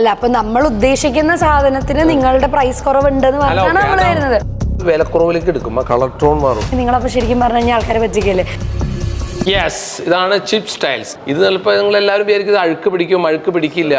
അല്ല അപ്പൊ നമ്മൾ ഉദ്ദേശിക്കുന്ന സാധനത്തിന് നിങ്ങളുടെ പ്രൈസ് കുറവുണ്ടെന്ന് പറഞ്ഞാണ് നമ്മൾ വരുന്നത്. വിലക്കുറവിലേക്ക് എടുക്കുമ്പോൾ കളർ ടോൺ മാറും. നിങ്ങളപ്പോ ശരിക്കും പറഞ്ഞു കഴിഞ്ഞാൽ ആൾക്കാരെ പറ്റിക്കല്ലേ? യെസ് ഇതാണ് ചിപ്പ് സ്റ്റൈൽസ് ഇത് ചിലപ്പോൾ നിങ്ങൾ എല്ലാവരും വിചാരിക്കും ഇത് അഴുക്ക് പിടിക്കും അഴുക്ക് പിടിക്കില്ല.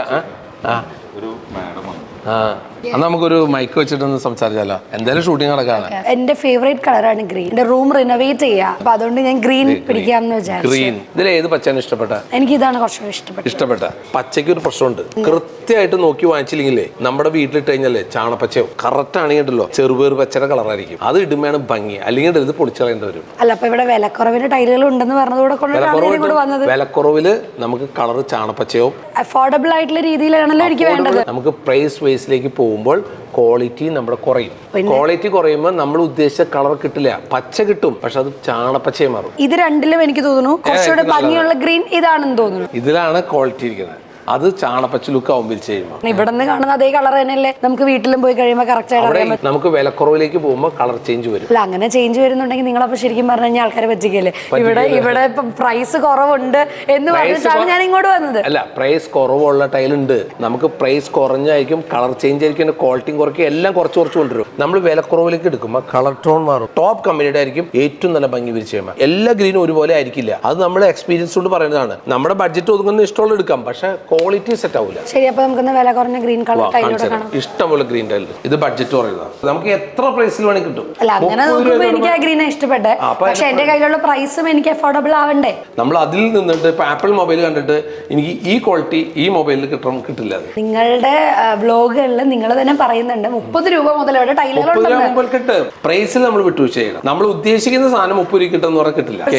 ആ? ഒരു മാഡം അന്ന് നമുക്കൊരു മൈക്ക് വെച്ചിട്ടൊന്ന് സംസാരിച്ചാലോ? എന്തായാലും ഷൂട്ടിംഗ് നടക്കാണ് എന്റെ ഫേവറേറ്റ് കളറാണ് ഗ്രീൻ എന്റെ റൂം റിനോവേറ്റ് ചെയ്യാം. അപ്പൊ അതുകൊണ്ട് ഞാൻ ഗ്രീൻ പിടിക്കാമെന്ന് വിചാരിച്ചു. ഗ്രീൻ ഇതിൽ ഏത് പച്ചയാണ് ഇഷ്ടപ്പെട്ട? എനിക്ക് ഇതാണ് കുറച്ചുകൂടി ഇഷ്ടപ്പെട്ടത്. ഇഷ്ടപ്പെട്ട. പച്ചയ്ക്ക് ഒരു പ്രശ്നമുണ്ട് കൃത്യമായിട്ട് നോക്കി വാങ്ങിച്ചില്ലെങ്കിലേ നമ്മുടെ വീട്ടിലിട്ട് കഴിഞ്ഞാലേ ചാണപ്പച്ചയോ കറക്റ്റ് ആണെങ്കിൽ ഉണ്ടല്ലോ ചെറുപേർ പച്ചയുടെ കളറായിരിക്കും അത് ഇടുമ്പോഴാണ് ഭംഗി. അല്ലെങ്കിൽ ഇത് പൊളിച്ചറിയേണ്ട വരും. അല്ല അപ്പൊ ഇവിടെ വിലക്കുറവിന് ടൈലുകൾ ഉണ്ടെന്ന് കൂടെ വന്നത്. വിലക്കുറവിൽ നമുക്ക് കളർ ചാണപ്പച്ചയോ അഫോർഡബിൾ ആയിട്ടുള്ള രീതിയിലാണല്ലോ എനിക്ക് വേണ്ടത്. നമുക്ക് പ്രൈസ് വേസിലേക്ക് പോകുമ്പോൾ ക്വാളിറ്റി നമ്മുടെ കുറയും. ക്വാളിറ്റി കുറയുമ്പോൾ നമ്മൾ ഉദ്ദേശിച്ച കളർ കിട്ടില്ല. പച്ച കിട്ടും പക്ഷെ അത് ചാണപ്പച്ചയെ മാറും. ഇത് രണ്ടിലും എനിക്ക് തോന്നുന്നു. കുറച്ചുകൂടെ ഭംഗിയുള്ള ഗ്രീൻ ഇതാണെന്ന് തോന്നുന്നു. ഇതിലാണ് ക്വാളിറ്റി ഇരിക്കുന്നത്. അത് ചാണപ്പച്ച ലുക്ക് ആവും വിരിച്ച് കഴിയുമ്പോൾ ഇവിടെ നിന്ന് കാണുന്ന അതേ കളർ തന്നെയല്ലേ? നമുക്ക് വീട്ടിലും പോയി കഴിയുമ്പോൾ കറക്റ്റ് ആയിട്ട് അവിടെ അറിയാൻ പറ്റും. നമുക്ക് വിലക്കുറവിലേക്ക് പോകുമ്പോൾ കളർ ചേഞ്ച് വരും. അല്ല അങ്ങനെ ചേഞ്ച് വരുന്നുണ്ടെങ്കിൽ നിങ്ങളപ്പോ ശരിക്കും പറഞ്ഞു കഴിഞ്ഞാൽ ആൾക്കാരെ പറ്റിക്കല്ലേ? ഇവിടെ ഇവിടെ ഇപ്പം പ്രൈസ് കുറവുണ്ട് എന്ന് പറഞ്ഞിട്ടാണ് ഞാൻ ഇങ്ങോട്ട് വന്നത്. അല്ല പ്രൈസ് കുറവുള്ള ടൈലുണ്ട് നമുക്ക് പ്രൈസ് കുറഞ്ഞായിരിക്കും കളർ ചേഞ്ച് ആയിരിക്കും ക്വാളിറ്റിയും കുറയ്ക്കും എല്ലാം കുറച്ച് കുറച്ച് കൊണ്ടുവരും. നമ്മൾ വിലക്കുറവിലേക്ക് എടുക്കുമ്പോൾ കളർ ടോൺ മാറും. ടോപ്പ് കമ്പനിയുടെ ആയിരിക്കും ഏറ്റവും നല്ല ഭംഗി വിരിച്ച് കഴിയുമ്പോൾ എല്ലാ ഗ്രീനും ഒരുപോലെ ആയിരിക്കില്ല. അത് നമ്മുടെ എക്സ്പീരിയൻസ് കൊണ്ട് പറയുന്നതാണ്. നമ്മുടെ ബഡ്ജറ്റ് ഒതുങ്ങുന്ന ഇഷ്ടമുള്ള എടുക്കാം പക്ഷെ ക്വാളിറ്റി സെറ്റ് ആവില്ല ശരി അപ്പൊ നമുക്ക് വില കുറഞ്ഞ ഗ്രീൻ കളർ ഇഷ്ടമുള്ള ഗ്രീൻ ടൈൽ ഇത് ബഡ്ജറ്റ് പറയുന്നതാണ് നമുക്ക് എത്ര പ്രൈസിൽ വേണമെങ്കിൽ കിട്ടും. അല്ല അങ്ങനെ നോക്കുമ്പോൾ എനിക്ക് ആ ഗ്രീൻ ഇഷ്ടപ്പെട്ടെ പക്ഷെ എന്റെ കയ്യിലുള്ള പ്രൈസും എനിക്ക് അഫോർഡബിൾ ആവണ്ടേ? നമ്മൾ അതിൽ നിന്നിട്ട് ഇപ്പൊ ആപ്പിൾ മൊബൈൽ കണ്ടിട്ട് എനിക്ക് ഈ ക്വാളിറ്റി ഈ മൊബൈലിൽ കിട്ടണം കിട്ടില്ല നിങ്ങളുടെ ബ്ലോഗുകളിൽ നിങ്ങൾ തന്നെ പറയുന്നുണ്ട് മുപ്പത് രൂപ മുതൽ ഇവിടെ ടൈലുകൾ കിട്ടും. പ്രൈസിൽ നമ്മൾ വിട്ടുവീഴ്ച ചെയ്യണം. നമ്മൾ ഉദ്ദേശിക്കുന്ന സാധനം മുപ്പത് രൂപ കിട്ടും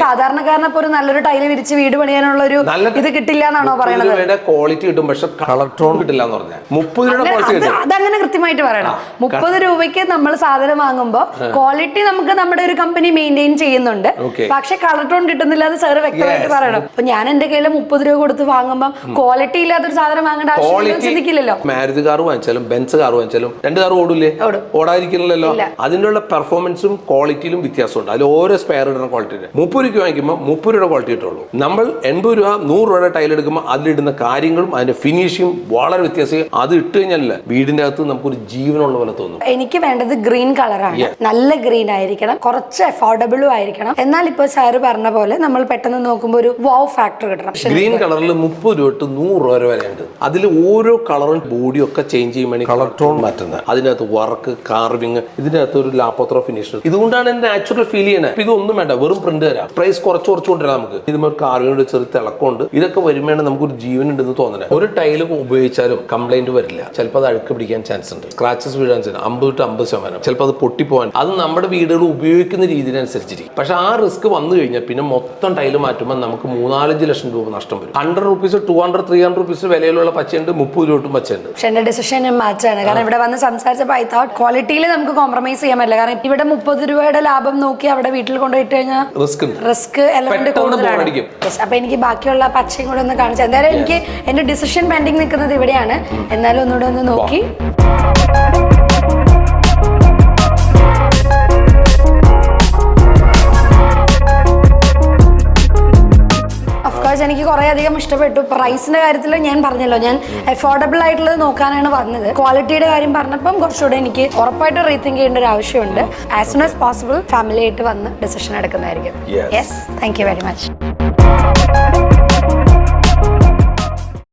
സാധാരണക്കാരനെ കിട്ടില്ല. ഒരു ഒരു നല്ലൊരു ടൈൽ വിരിച്ച് വീട് പണിയാനുള്ള ഒരു ഇത് കിട്ടില്ല എന്നാണോ രൂപയുടെ ക്വാളിറ്റി കിട്ടും പക്ഷെ കളർ ടോൺ കിട്ടില്ല എന്ന് പറഞ്ഞാൽ മുപ്പത് ക്വാളിറ്റി കിട്ടും. അതങ്ങനെ കൃത്യമായിട്ട് പറയണം. മുപ്പത് രൂപയ്ക്ക് നമ്മൾ സാധനം വാങ്ങുമ്പോൾ ക്വാളിറ്റി നമുക്ക് നമ്മുടെ ഒരു കമ്പനി മെയിന്റെയിൻ ചെയ്യുന്നുണ്ട്. പക്ഷെ കളർ ടോൺ കിട്ടുന്നില്ല എന്ന് സാറ് വ്യക്തമായിട്ട് പറയണം. അപ്പൊ ഞാൻ എന്റെ കയ്യിൽ മുപ്പത് രൂപ കൊടുത്ത് വാങ്ങുമ്പോൾ ക്വാളിറ്റി ഇല്ലാത്തൊരു സാധനം വാങ്ങേണ്ട ആവശ്യം ചിന്തിക്കില്ലല്ലോ. മാരുതി കാർ വാങ്ങിച്ചാലും ബെൻസ് കാർ വാങ്ങിച്ചാലും രണ്ട് കാർ ഓടില്ലേ ഓടാതിരിക്കില്ലല്ലോ. അതിനുള്ള പെർഫോമൻസും ക്വാളിറ്റിയിലും വ്യത്യാസമുണ്ട്. അതിൽ ഓരോ സ്പെയർ ഇടുന്ന ക്വാളിറ്റി മുപ്പത് രൂപയ്ക്ക് വാങ്ങിക്കുമ്പോൾ മുപ്പത് രൂപയുടെ ക്വാളിറ്റി കിട്ടുള്ളൂ. നമ്മൾ എൺപത് രൂപ നൂറ് രൂപയുടെ ടൈൽ എടുക്കുമ്പോൾ അതിലിടുന്ന കാര്യങ്ങളും അതിന്റെ ഫിനിഷിങ് വളരെ വ്യത്യാസം അത് ഇട്ട് കഴിഞ്ഞാൽ വീടിന്റെ അകത്ത് നമുക്കൊരു ജീവനുള്ള പോലെ തോന്നും. എനിക്ക് വേണ്ടത് ഗ്രീൻ കളറാണ് നല്ല ഗ്രീൻ ആയിരിക്കണം. കുറച്ച് അഫോർഡബിളും ആയിരിക്കണം. എന്നാൽ ഇപ്പൊ സാറ് പറഞ്ഞ പോലെ നമ്മൾ പെട്ടെന്ന് നോക്കുമ്പോൾ ഒരു വാവ് ഫാക്ടർ കിട്ടണം. ഗ്രീൻ കളറിൽ മുപ്പത് രൂപ തൊട്ട് നൂറ് രൂപ വരെ ഉണ്ട് അതിൽ ഓരോ കളറും ബോഡിയും ഒക്കെ ചേഞ്ച് ചെയ്യുമ്പോൾ കളർ ടോൺ മാറ്റുന്നത്. അതിനകത്ത് വർക്ക് കാർവിങ് ഇതിന്റെ അകത്ത് ഒരു ലാപ്പോത്ര ഫിനിഷ് ഇതുകൊണ്ടാണ് എന്റെ നാച്ചുറൽ ഫീൽ ചെയ്യുന്നത് ഇപ്പൊ ഇതൊന്നും വേണ്ട. വെറും പ്രിന്റ് തരാം. പ്രൈസ് കുറച്ച് കുറച്ച് കൊണ്ടുവരാം നമുക്ക്. ഇതുമ്പോൾ കാർവിങ്ങിന്റെ ചെറിയ തിളക്കമുണ്ട്. ഇതൊക്കെ വരുമ്പോഴാണ് നമുക്കൊരു ജീവൻ ഉണ്ടെന്ന് തോന്നുന്നത് ഒരു ടൈൽ ഉപയോഗിച്ചാലും കംപ്ലൈന്റ് വരില്ല. ചിലപ്പോൾ അത് അഴുക്ക് പിടിക്കാൻ ചാൻസ് ഉണ്ട്. സ്ക്രാച്ചസ് വീഴാൻ ചാൻസ് അമ്പത് ടു അമ്പത് ശതമാനം. ചിലപ്പോൾ അത് പൊട്ടിപ്പോവാൻ. അത് നമ്മുടെ വീടുകൾ ഉപയോഗിക്കുന്ന രീതിയിനനുസരിച്ചിരിക്കും. പക്ഷെ ആ റിസ്ക് വന്നു കഴിഞ്ഞാൽ പിന്നെ മൊത്തം ടൈൽ മാറ്റുമ്പോൾ നമുക്ക് മൂന്നാലഞ്ച് ലക്ഷം രൂപ നഷ്ടം വരും. Hundred rupees two hundred three hundred rupees വിലയിലുള്ള പച്ചയുണ്ട് മുപ്പത് രൂപ പച്ചയുണ്ട്. പക്ഷെ എന്റെ ഡിസിഷൻ മാറ്റാണ്. കാരണം ഇവിടെ വന്ന് സംസാരിച്ചപ്പോൾ ഐ തോട്ട് ക്വാളിറ്റിയിൽ നമുക്ക് കോംപ്രമൈസ് ചെയ്യാൻ പറ്റില്ല. കാരണം ഇവിടെ മുപ്പത് രൂപയുടെ ലാഭം നോക്കി അവിടെ വീട്ടിൽ കൊണ്ടുപോയിട്ട് കഴിഞ്ഞാൽ റിസ്ക് റിസ്ക് എലമെന്റ് കൂടുതലാണ്. അപ്പൊ എനിക്ക് ബാക്കിയുള്ള പച്ചയും കൂടെ ഒന്ന് കാണിച്ചു എന്തായാലും എനിക്ക് എന്റെ ഡിസിഷൻ പെൻഡിങ് നിൽക്കുന്നത് ഇവിടെയാണ്. എന്നാലും ഒന്നുകൂടെ ഒന്ന് നോക്കി. എനിക്ക് കുറേ അധികം ഇഷ്ടപ്പെട്ടു. പ്രൈസിന്റെ കാര്യത്തിൽ ഞാൻ പറഞ്ഞല്ലോ ഞാൻ അഫോർഡബിൾ ആയിട്ടുള്ളത് നോക്കാനാണ് വന്നത് ക്വാളിറ്റിയുടെ കാര്യം പറഞ്ഞപ്പം കുറച്ചുകൂടെ എനിക്ക് ഉറപ്പായിട്ട് റീതിങ്ക് ചെയ്യേണ്ട ഒരു ആവശ്യമുണ്ട്. As soon as possible family ആയിട്ട് വന്ന് ഡിസിഷൻ എടുക്കുന്നതായിരിക്കും. Yes thank you very much